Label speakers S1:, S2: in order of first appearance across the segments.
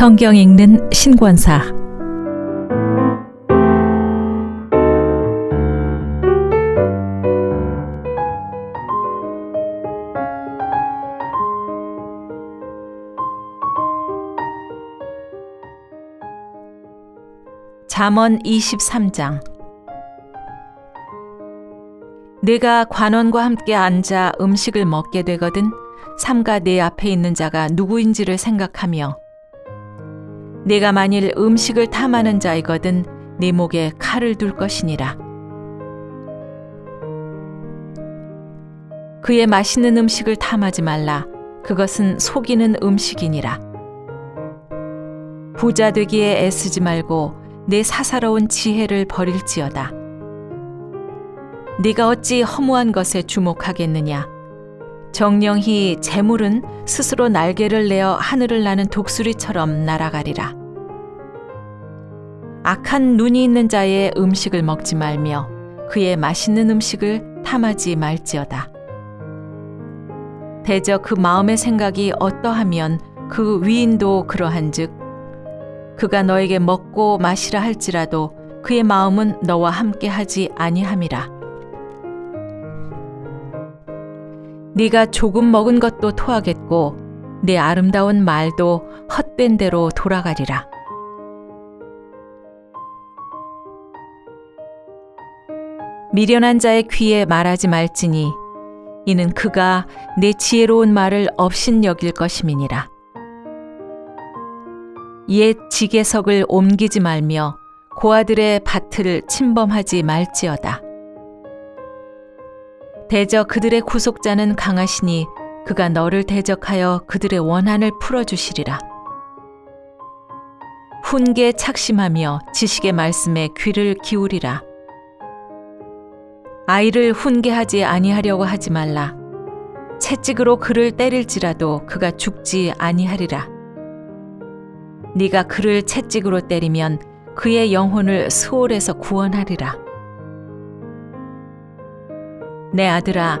S1: 성경 읽는 신권사. 잠언 23장. 내가 관원과 함께 앉아 음식을 먹게 되거든 삼가 내 앞에 있는 자가 누구인지를 생각하며 내가 만일 음식을 탐하는 자이거든 네 목에 칼을 둘 것이니라. 그의 맛있는 음식을 탐하지 말라. 그것은 속이는 음식이니라. 부자 되기에 애쓰지 말고 내 사사로운 지혜를 버릴지어다. 네가 어찌 허무한 것에 주목하겠느냐 정령히 재물은 스스로 날개를 내어 하늘을 나는 독수리처럼 날아가리라. 악한 눈이 있는 자의 음식을 먹지 말며 그의 맛있는 음식을 탐하지 말지어다. 대저 그 마음의 생각이 어떠하면 그 위인도 그러한즉 그가 너에게 먹고 마시라 할지라도 그의 마음은 너와 함께 하지 아니함이라. 네가 조금 먹은 것도 토하겠고 네 아름다운 말도 헛된 대로 돌아가리라. 미련한 자의 귀에 말하지 말지니 이는 그가 내 지혜로운 말을 업신 여길 것임이니라. 옛 지게석을 옮기지 말며 고아들의 밭을 침범하지 말지어다. 대저 그들의 구속자는 강하시니 그가 너를 대적하여 그들의 원한을 풀어주시리라. 훈계 착심하며 지식의 말씀에 귀를 기울이라. 아이를 훈계하지 아니하려고 하지 말라. 채찍으로 그를 때릴지라도 그가 죽지 아니하리라. 네가 그를 채찍으로 때리면 그의 영혼을 수월에서 구원하리라. 내 아들아,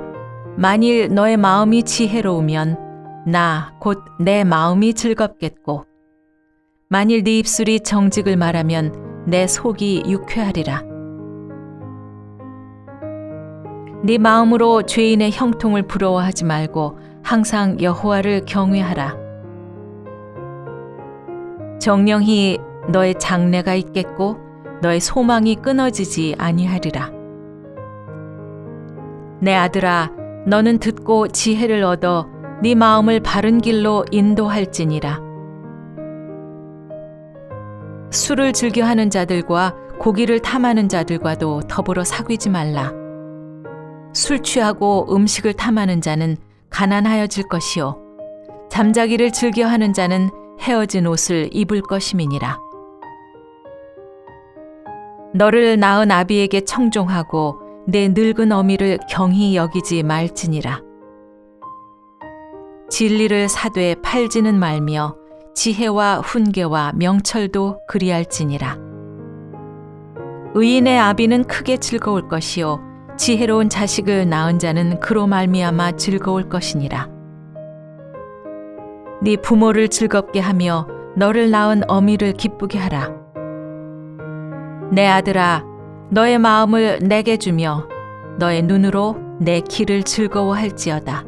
S1: 만일 너의 마음이 지혜로우면 나 곧 내 마음이 즐겁겠고, 만일 네 입술이 정직을 말하면 내 속이 유쾌하리라. 네 마음으로 죄인의 형통을 부러워하지 말고 항상 여호와를 경외하라. 정령히 너의 장래가 있겠고 너의 소망이 끊어지지 아니하리라. 내 아들아 너는 듣고 지혜를 얻어 네 마음을 바른 길로 인도할지니라. 술을 즐겨 하는 자들과 고기를 탐하는 자들과도 더불어 사귀지 말라. 술 취하고 음식을 탐하는 자는 가난하여질 것이요. 잠자기를 즐겨 하는 자는 헤어진 옷을 입을 것임이니라. 너를 낳은 아비에게 청종하고 내 늙은 어미를 경히 여기지 말지니라. 진리를 사되 팔지는 말며 지혜와 훈계와 명철도 그리할지니라. 의인의 아비는 크게 즐거울 것이요 지혜로운 자식을 낳은 자는 그로 말미암아 즐거울 것이니라. 네 부모를 즐겁게 하며 너를 낳은 어미를 기쁘게 하라. 내 아들아 너의 마음을 내게 주며 너의 눈으로 내 길을 즐거워할지어다.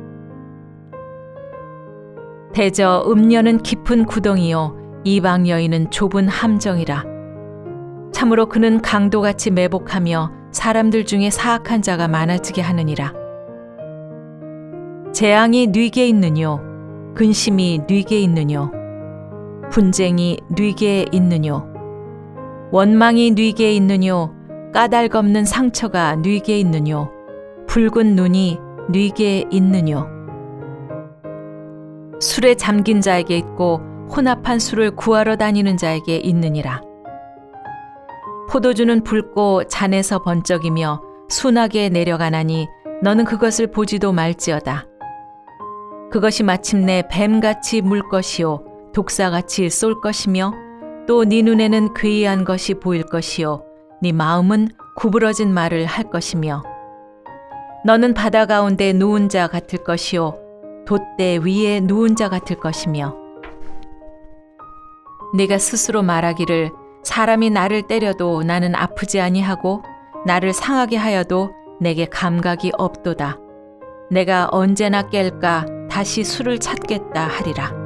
S1: 대저 음녀는 깊은 구덩이요 이방 여인은 좁은 함정이라. 참으로 그는 강도같이 매복하며 사람들 중에 사악한 자가 많아지게 하느니라. 재앙이 뉘게 있느뇨 근심이 뉘게 있느뇨 분쟁이 뉘게 있느뇨 원망이 뉘게 있느뇨 까닭없는 상처가 뉘게 있느뇨? 붉은 눈이 뉘게 있느뇨? 술에 잠긴 자에게 있고 혼합한 술을 구하러 다니는 자에게 있느니라. 포도주는 붉고 잔에서 번쩍이며 순하게 내려가나니 너는 그것을 보지도 말지어다. 그것이 마침내 뱀같이 물 것이요 독사같이 쏠 것이며 또 네 눈에는 괴이한 것이 보일 것이요 네 마음은 구부러진 말을 할 것이며 너는 바다 가운데 누운 자 같을 것이요 돛대 위에 누운 자 같을 것이며 네가 스스로 말하기를 사람이 나를 때려도 나는 아프지 아니하고 나를 상하게 하여도 내게 감각이 없도다. 내가 언제나 깰까 다시 술을 찾겠다 하리라.